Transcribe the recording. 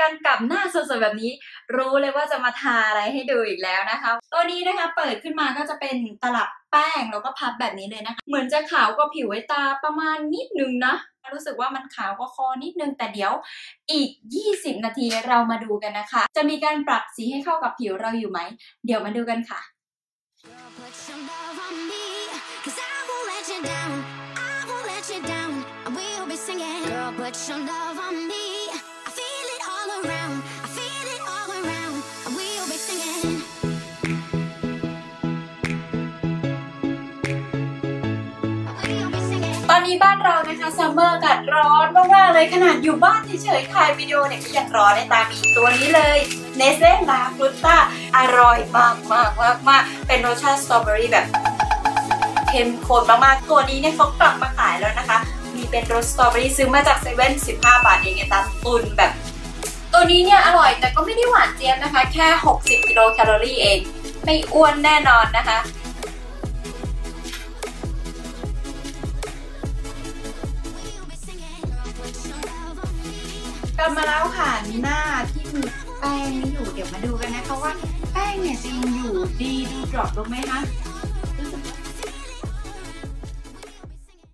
กันกับหน้าสดๆแบบนี้ รู้เลยว่าจะมาทาอะไรให้ดูอีกแล้วนะคะ ตัวนี้นะคะเปิดขึ้นมาก็จะเป็นตลับแป้งแล้วก็พับแบบนี้เลยนะคะ เหมือนจะขาวกว่าผิวไว้ตาประมาณนิดนึงนะรู้สึกว่ามันขาวกว่าคอนิดนึงแต่เดี๋ยวอีก 20 นาทีเรามาดูกันนะคะ จะมีการปรับสีให้เข้ากับผิวเราอยู่ไหม เดี๋ยวมาดูกันค่ะ Put some love on me. อนนี้บ้านเรานะคะซัมเมอร์อากาศร้อนมากๆเลยขนาดอยู่บ้านเฉยๆถ่ายวิดีโอเนี่ยก็ยังร้อนในตามีตัวนี้เลยเนสเล่ลาฟรุต้าอร่อยมากมากมากมากๆเป็นรสชาติสตรอเบอรี่แบบเข้มข้นมากๆ ตัวนี้เนี่ยเขากลับมาขายแล้วนะคะ มีเป็นรสสตรอเบอรี่ซื้อมาจากเซเว่นสิบห้าบาทเองในตาตุนแบบ ตัวนี้เนี่ยอร่อยแต่ก็ไม่ได้หวานเจี๊ยบนะคะ แค่ 60 กิโลแคลอรี่เอง ไม่อ้วนแน่นอนนะคะ กลับมาแล้วค่ะหน้าที่มีแป้งนี้อยู่เดี๋ยวมาดูกันนะคะว่าแป้งเนี่ยจะยังอยู่ดีดูดรอปลงไหมคะ